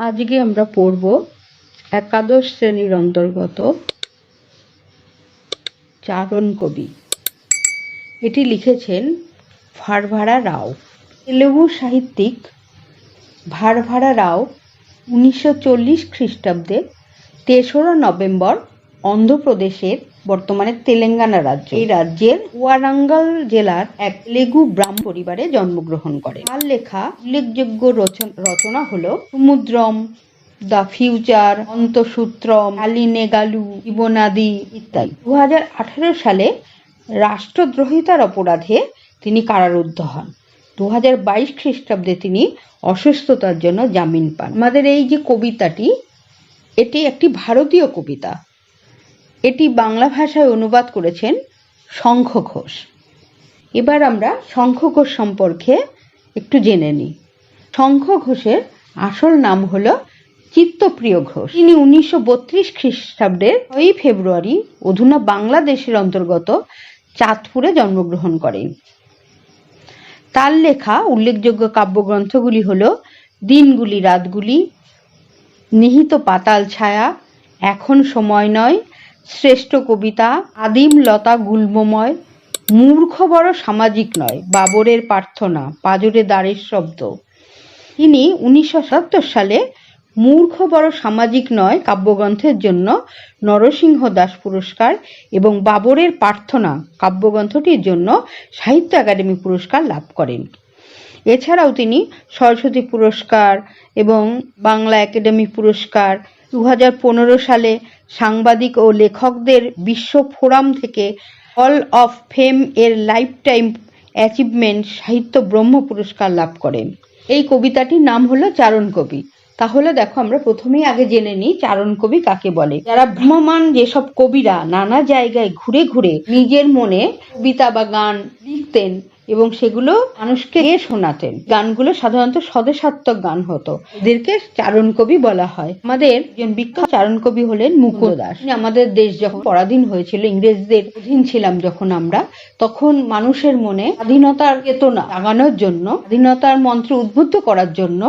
আজকে আমরা পড়ব একাদশ শ্রেণির অন্তর্গত চারণ কবি। এটি লিখেছেন ভারভারা রাও। তেলেগু সাহিত্যিক ভারভারা রাও উনিশশো চল্লিশ খ্রিস্টাব্দে তেসরা নভেম্বর অন্ধ্রপ্রদেশের বর্তমানে তেলেঙ্গানা রাজ্য। এই রাজ্যের ওয়ারাঙ্গল জেলার এক লেগু ব্রাহ্ম পরিবারে জন্মগ্রহণ করে। তার লেখা উল্লেখযোগ্য রচন- হলো সমুদ্রম, দ্য ফিউচার, অন্তসূত্রম, আলিনেগালু, জীবনাদি ইত্যাদি। দু হাজার আঠারো সালে রাষ্ট্রদ্রোহিতার অপরাধে তিনি কারারুদ্ধ হন। দু হাজার বাইশ খ্রিস্টাব্দে তিনি অসুস্থতার জন্য জামিন পান। আমাদের এই যে কবিতাটি, এটি একটি ভারতীয় কবিতা। এটি বাংলা ভাষায় অনুবাদ করেছেন শঙ্খ ঘোষ। এবার আমরা শঙ্খ ঘোষ সম্পর্কে একটু জেনে নিই। শঙ্খ ঘোষের আসল নাম হল চিত্তপ্রিয় ঘোষ। তিনি উনিশশো বত্রিশ খ্রিস্টাব্দের ছয়ই ফেব্রুয়ারি অধুনা বাংলাদেশের অন্তর্গত চাঁদপুরে জন্মগ্রহণ করেন। তার লেখা উল্লেখযোগ্য কাব্যগ্রন্থগুলি হল দিনগুলি, রাতগুলি, নিহিত পাতাল ছায়া, এখন সময় নয় শ্রেষ্ঠ কবিতা, আদিম লতা গুল্মময়, মূর্খ বড় সামাজিক নয়, বাবরের প্রার্থনা, পাজরে দ্বারের শব্দ। তিনি উনিশশো সাতাত্তর সালে মূর্খ বড় সামাজিক নয় কাব্যগ্রন্থের জন্য নরসিংহ দাস পুরস্কার এবং বাবরের প্রার্থনা কাব্যগ্রন্থটির জন্য সাহিত্য একাডেমি পুরস্কার লাভ করেন। এছাড়াও তিনি সরস্বতী পুরস্কার এবং বাংলা একাডেমি পুরস্কার দু হাজার পনেরো সালে সাংবাদিক ও লেখকদের বিশ্ব ফোরাম থেকে হল অফ ফেম এর লাইফ টাইম অ্যাচিভমেন্ট সাহিত্য ব্রহ্ম পুরস্কার লাভ করেন। এই কবিতাটির নাম হলো চারণ কবি। তাহলে দেখো আমরা প্রথমেই আগে জেনে নিই চারণ কবি কাকে বলে। যারা ভ্রমমান যেসব কবিরা নানা জায়গায় ঘুরে ঘুরে নিজের মনে কবিতা বা গান লিখতেন এবং সেগুলো মানুষকে গেয়ে শোনাতেন। গানগুলো সাধারণত স্বদেশাত্মক গান হতো। এদেরকে চারণ কবি বলা হয়। আমাদের একজন বিখ্যাত চারণ কবি হলেন মুকুল দাস। আমাদের দেশ যখন পরাধীন হয়েছিল, ইংরেজদের অধীন ছিলাম যখন আমরা, তখন মানুষের মনে স্বাধীনতার চেতনা জাগানোর জন্য, স্বাধীনতার মন্ত্র উদ্বুদ্ধ করার জন্য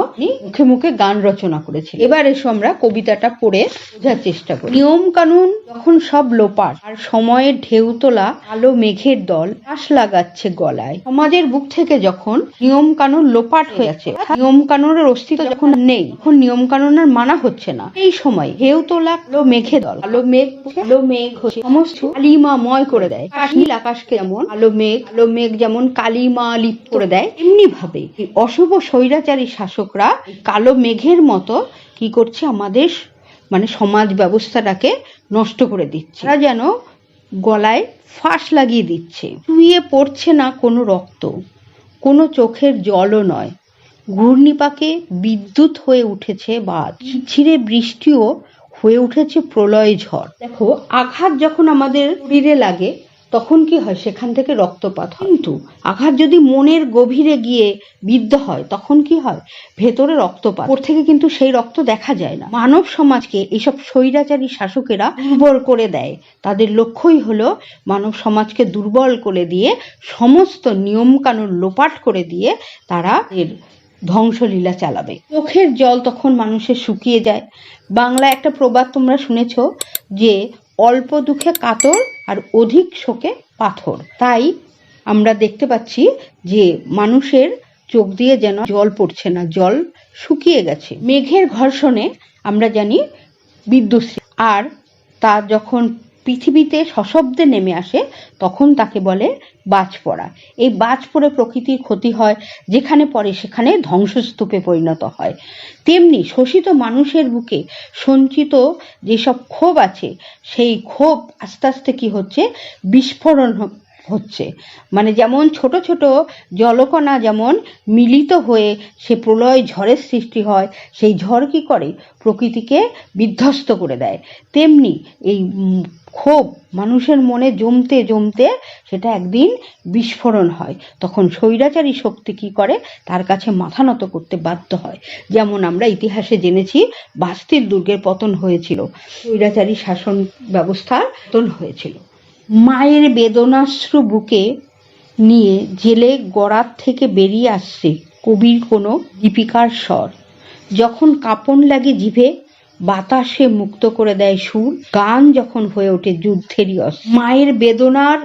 মুখে মুখে গান রচনা করেছিলেন। এবার এসো আমরা কবিতাটা পড়ে বোঝার চেষ্টা করি। নিয়ম কানুন যখন সব লোপার, আর সময়ের ঢেউ তোলা আলো মেঘের দল আশ লাগাচ্ছে গলায়। সমাজের বুক থেকে যখন নিয়ম কানুন লোপাট হয়ে যাচ্ছে নিয়ম কানুনের অস্তিত্ব যখন নেই, তখন নিয়ম কানুন আর মানা হচ্ছে না। এই সময় ঢেউ তোলা আলো মেঘে দল আলো মেঘ আলো মেঘ হচ্ছে সমস্ত কালিমাময় করে দেয়। নীল আকাশকে যেমন আলো মেঘ আলো মেঘ যেমন কালিমা লিপ্ত করে দেয় এমনি ভাবে অশুভ স্বৈরাচারী শাসকরা কালো মেঘের মতো কি করছে? আমাদের মানে সমাজ ব্যবস্থাটাকে নষ্ট করে দিচ্ছে। তারা যেন গলায় ফাঁস লাগিয়ে দিচ্ছে। চুইয়ে পড়ছে না কোনো রক্ত, কোনো চোখের জলও নয়। ঘূর্ণিপাকে বিদ্যুৎ হয়ে উঠেছে বাজ। ছিঁড়ে বৃষ্টিও হয়ে উঠেছে প্রলয় ঝড়। দেখো, আঘাত যখন আমাদের শরীরে লাগে তখন কি হয়? সেখান থেকে রক্তপাত হয়। কিন্তু আঘাত যদি মনের গভীরে গিয়ে বিদ্ধ হয়, তখন কি হয়? ভেতরে রক্তপাত। ওর থেকে কিন্তু সেই রক্ত দেখা যায় না। মানব সমাজকে এইসব স্বৈরাচারী শাসকেরা দুর্বল করে দেয়। তাদের লক্ষ্যই হলো মানব সমাজকে দুর্বল করে দিয়ে, সমস্ত নিয়ম কানুন লোপাট করে দিয়ে তারা এর ধ্বংসলীলা চালাবে। চোখের জল তখন মানুষের শুকিয়ে যায়। বাংলা একটা প্রবাদ তোমরা শুনেছ যে, অল্প দুঃখে কাতর আর অধিক শোকে পাথর। তাই আমরা দেখতে পাচ্ছি যে মানুষের চোখ দিয়ে যেন জল পড়ছে না, জল শুকিয়ে গেছে। মেঘের ঘর্ষণে আমরা জানি বিদ্যুৎ আর তা যখন পৃথিবীতে সশব্দে নেমে আসে, তখন তাকে বলে বাজ পড়া এই বাজ পড়ে প্রকৃতির ক্ষতি হয়, যেখানে পড়ে সেখানে ধ্বংসস্তূপে পরিণত হয়। তেমনি শোষিত মানুষের বুকে সঞ্চিত যেসব ক্ষোভ আছে, সেই ক্ষোভ আস্তে আস্তে কি হচ্ছে? বিস্ফোরণ হচ্ছে। মানে যেমন ছোট ছোট জলকণা যেমন মিলিত হয়ে সে প্রলয় ঝড়ের সৃষ্টি হয়, সেই ঝড় কি করে? প্রকৃতিকে বিধ্বস্ত করে দেয়। তেমনি এই ক্ষোভ মানুষের মনে জমতে জমতে সেটা একদিন বিস্ফোরণ হয়। তখন স্বৈরাচারী শক্তি কি করে? তার কাছে মাথা নত করতে বাধ্য হয়। যেমন আমরা ইতিহাসে জেনেছি, বাস্তির দুর্গের পতন হয়েছিল। স্বৈরাচারী শাসন ব্যবস্থার পতন হয়েছিল। মায়ের বেদনাশ্রু বুকে নিয়ে জেলে গড়ার থেকে বেরিয়ে আসছে কবির কোনো দীপিকার স্বর। যখন কাঁপন লাগে জিভে, বাতাসে মুক্ত করে দেয় সুর, গান যখন হয়ে ওঠে যুদ্ধেরই অস্ত্র মায়ের বেদনার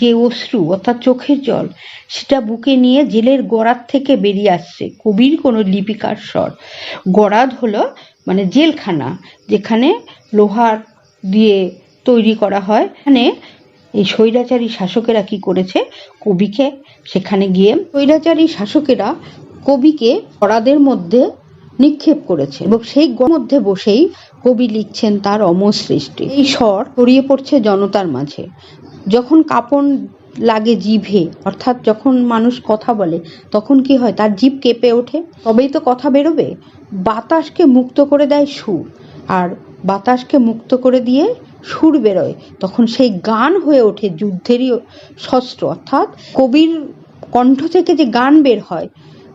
যে অশ্রু, অর্থাৎ চোখের জল, সেটা বুকে নিয়ে জেলের গড়ার থেকে বেরিয়ে আসছে কবির কোনো লিপিকার স্বর। গড়াদ হলো মানে জেলখানা, যেখানে লোহার দিয়ে তৈরি করা হয়। এখানে এই স্বৈরাচারী শাসকেরা কি করেছে? কবিকে সেখানে গিয়ে স্বৈরাচারী শাসকেরা কবিকে গড়াদের মধ্যে নিক্ষেপ করেছে এবং সেই মধ্যে বসেই কবি লিখছেন তার অমর সৃষ্টি। এই স্বর ছড়িয়ে পড়ছে জনতার মাঝে। যখন কাঁপন লাগে জিভে, অর্থাৎ যখন মানুষ কথা বলে, তখন কি হয়? তার জিভ কেঁপে ওঠে? তবেই তো কথা বেরোবে। বাতাসকে মুক্ত করে দেয় সুর। আর বাতাসকে মুক্ত করে দিয়ে সুর বেরোয়। তখন সেই গান হয়ে ওঠে যুদ্ধেরই শস্ত্র। অর্থাৎ কবির কণ্ঠ থেকে যে গান বের হয়,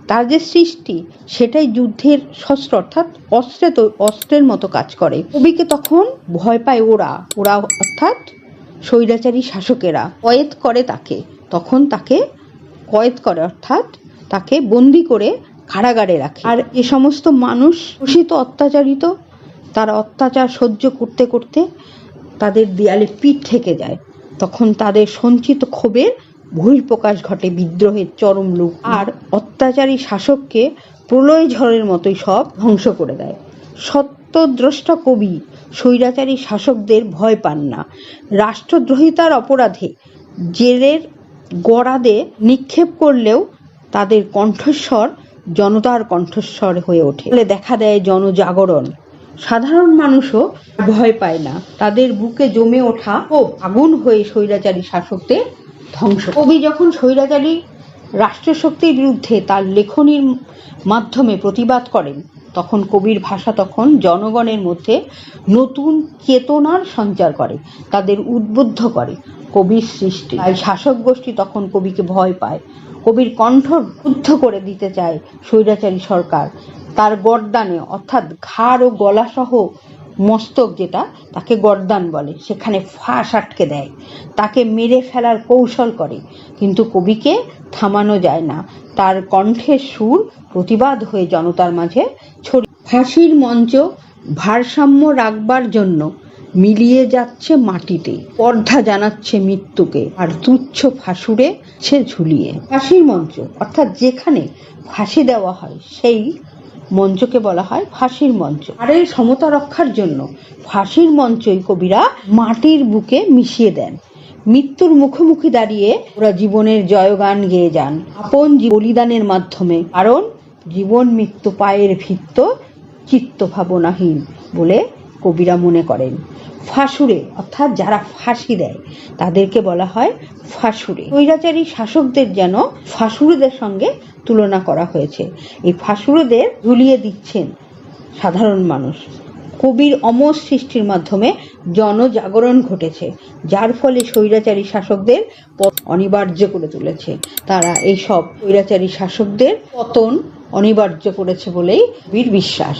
তার যে সৃষ্টি, সেটাই যুদ্ধের শস্ত্র। অর্থাৎ অস্ত্রে তো, অস্ত্রের মতো কাজ করে। কবিকে তখন ভয় পায় ওরা। ওরা অর্থাৎ স্বৈরাচারী শাসকেরা। কয়েদ করে তাকে। তখন তাকে কয়েদ করে, অর্থাৎ তাকে বন্দি করে কারাগারে রাখে। আর এ সমস্ত মানুষ শোষিত, অত্যাচারিত তারা অত্যাচার সহ্য করতে করতে তাদের দেয়ালে পিঠ থেকে যায়। তখন তাদের সঞ্চিত ক্ষোভের বহিঃপ্রকাশ ঘটে বিদ্রোহের চরম রূপ আর অত্যাচারী শাসককে প্রলয় ঝড়ের মতোই সব ধ্বংস করে দেয়। সত্যদ্রষ্টা কবি, স্বৈরাচারী শাসকদের ভয় পান না। রাষ্ট্রদ্রোহিতার অপরাধে জেলের গড়াদে নিক্ষেপ করলেও তাদের কণ্ঠস্বর জনতার কণ্ঠস্বর হয়ে ওঠে। দেখা দেয় জনজাগরণ। সাধারণ মানুষও ভয় পায় না। তাদের বুকে জমে ওঠা ও আগুন হয়ে স্বৈরাচারী শাসকদের ধ্বংস। কবি যখন স্বৈরাচারী রাষ্ট্রশক্তির বিরুদ্ধে তার লেখনীর মাধ্যমে প্রতিবাদ করেন, তখন কবির ভাষা তখন জনগণের মধ্যে নতুন চেতনার সঞ্চার করে, তাদের উদ্বুদ্ধ করে কবির সৃষ্টি। তাই শাসক গোষ্ঠী তখন কবিকে ভয় পায়। কবির কণ্ঠ রুদ্ধ করে দিতে চায় স্বৈরাচারী সরকার। তার গর্দানে, অর্থাৎ ঘাড় ও গলাসহ মস্তক যেটা তাকে গর্দান বলে, সেখানে ফাঁস আটকে দেয়। তাকে মেরে ফেলার কৌশল করে, কিন্তু কবিকে থামানো যায় না। তার কণ্ঠের সুর প্রতিবাদ হয়ে জনতার মাঝে ছড়ি ফাঁসির মঞ্চ ভারসাম্য রাখবার জন্য মিলিয়ে যাচ্ছে মাটিতে। পর্দা জানাচ্ছে মৃত্যুকে, আর তুচ্ছ ফাঁসুরে সে ঝুলিয়ে। ফাঁসির মঞ্চ, অর্থাৎ যেখানে ফাঁসি দেওয়া হয়, সেই মঞ্চকে বলা হয় ফাঁসির মঞ্চ। আর এই সমতা রক্ষার জন্য ফাঁসির মঞ্চই কবিরা মাটির বুকে মিশিয়ে দেন। মৃত্যুর মুখোমুখি দাঁড়িয়ে ওরা জীবনের জয়গান গেয়ে যান। আপন বলিদানের মাধ্যমে। কারণ জীবন মৃত্যু পায়ের ভিত্ত চিত্ত ভাবনাহীন বলে কবিরা মনে করেন। ফাঁসুরে, অর্থাৎ যারা ফাঁসি দেয়, তাদেরকে বলা হয় ফাঁসুরে। স্বৈরাচারী শাসকদের যেন ফাঁসুরেদের সঙ্গে তুলনা করা হয়েছে। এই ফাঁসুরেদের ঝুলিয়ে দিচ্ছেন সাধারণ মানুষ। কবির অমর সৃষ্টির মাধ্যমে জনজাগরণ ঘটেছে, যার ফলে স্বৈরাচারী শাসকদের অনিবার্য করে তুলেছে। তারা এই সব স্বৈরাচারী শাসকদের পতন অনিবার্য করেছে বলেই বীর বিশ্বাস।